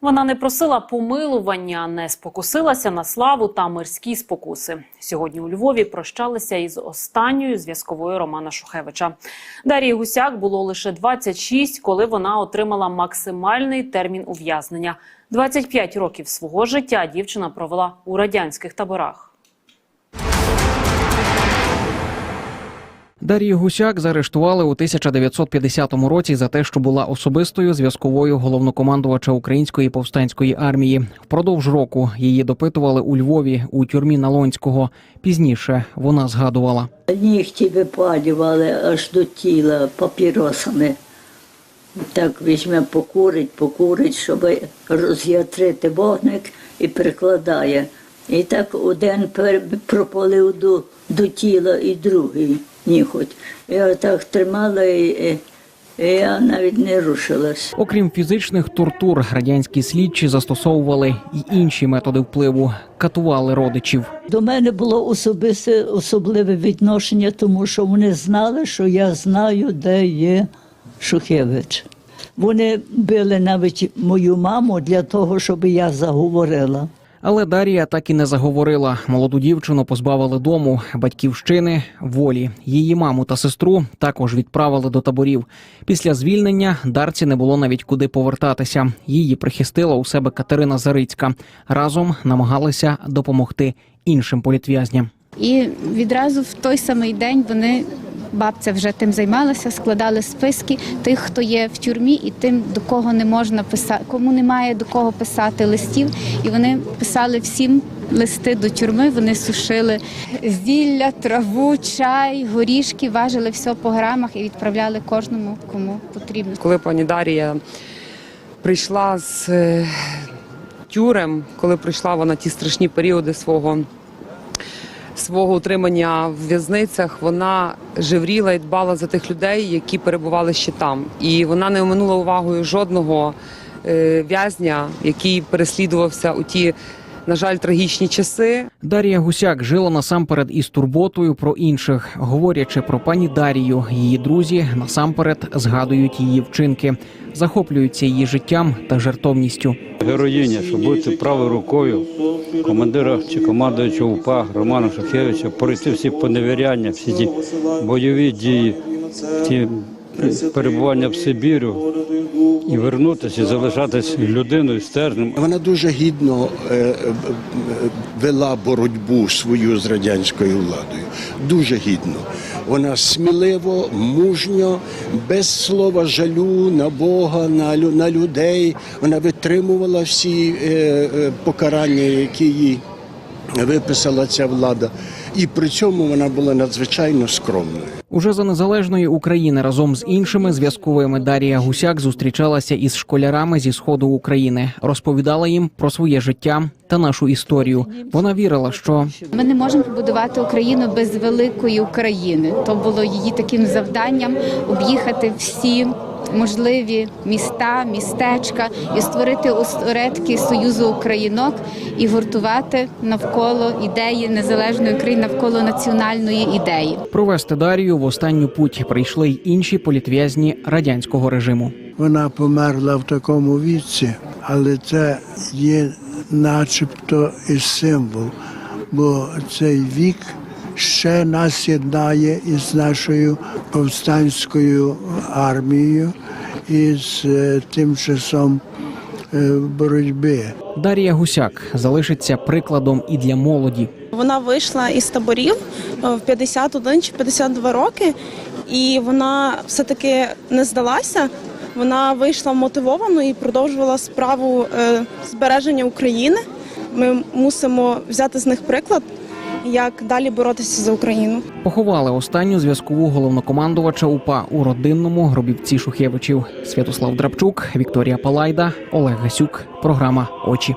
Вона не просила помилування, не спокусилася на славу та мирські спокуси. Сьогодні у Львові прощалися із останньою зв'язковою Романа Шухевича. Дарії Гусяк було лише 26, коли вона отримала максимальний термін ув'язнення. 25 років свого життя дівчина провела у радянських таборах. Дар'ю Гусяк заарештували у 1950 році за те, що була особистою зв'язковою головнокомандувача української повстанської армії. Впродовж року її допитували у Львові у тюрмі Налонського. Пізніше вона згадувала. Нігті випалювали аж до тіла папіросами. Так візьме покурить, покурить, щоб роз'ятрити вогник і прикладає. І так один пропалив до, до тіла і другий ніхоть. Я так тримала і, і, і я навіть не рушилась. Окрім фізичних тортур, радянські слідчі застосовували й інші методи впливу, катували родичів. До мене було особисте особливе відношення, тому що вони знали, що я знаю, де є Шухевич. Вони били навіть мою маму для того, щоб я заговорила. Але Дар'я так і не заговорила. Молоду дівчину позбавили дому, батьківщини, волі. Її маму та сестру також відправили до таборів. Після звільнення Дарці не було навіть куди повертатися. Її прихистила у себе Катерина Зарицька. Разом намагалися допомогти іншим політв'язням. І відразу в той самий день вони. Бабця вже тим займалася, складали списки тих, хто є в тюрмі, і тим, до кого не можна писати, кому немає до кого писати листів. І вони писали всім листи до тюрми. Вони сушили зілля, траву, чай, горішки, важили все по грамах і відправляли кожному, кому потрібно. Коли пані Дарія прийшла з е, тюрем, коли прийшла вона ті страшні періоди свого. Свого утримання в в'язницях вона живріла і дбала за тих людей, які перебували ще там. І вона не оминула увагою жодного е, в'язня, який переслідувався у ті, на жаль, трагічні часи. Дар'я Гусяк жила насамперед із турботою про інших. Говорячи про пані Дарію, її друзі насамперед згадують її вчинки, захоплюються її життям та жертовністю. Героїня, щоб бути правою рукою командира чи командуючого УПА Романа Шахевича, пройти всі поневіряння, всі ті бойові дії, ті перебування в Сибіру і вернутися, і залишатись людиною стержнем. Вона дуже гідно е, е, вела боротьбу свою з радянською владою. Дуже гідно. Вона сміливо, мужньо, без слова жалю на Бога, на, на людей. Вона витримувала всі е, покарання, які їй виписала ця влада. І при цьому вона була надзвичайно скромною. Уже за незалежної України разом з іншими зв'язковими Дарія Гусяк зустрічалася із школярами зі сходу України, розповідала їм про своє життя та нашу історію. Вона вірила, що Ми не можемо побудувати Україну без великої України. То було її таким завданням об'їхати всі можливі міста, містечка і створити осередки Союзу Українок і гуртувати навколо ідеї незалежної України, навколо національної ідеї. провести Дарію в останню путь прийшли й інші політв'язні радянського режиму. Вона померла в такому віці, але це є начебто і символ, бо цей вік ще нас єднає із нашою повстанською армією і з е, тим часом е, боротьби. Дарія Гусяк залишиться прикладом і для молоді. Вона вийшла із таборів е, в 51 чи 52 роки, і вона все-таки не здалася. Вона вийшла мотивовано і продовжувала справу е, збереження України. Ми мусимо взяти з них приклад, як далі боротися за Україну. Поховали останню зв'язкову головнокомандувача УПА у родинному гробівці Шухевичів. Святослав Драбчук, Вікторія Палайда, Олег Гасюк. Програма Очі.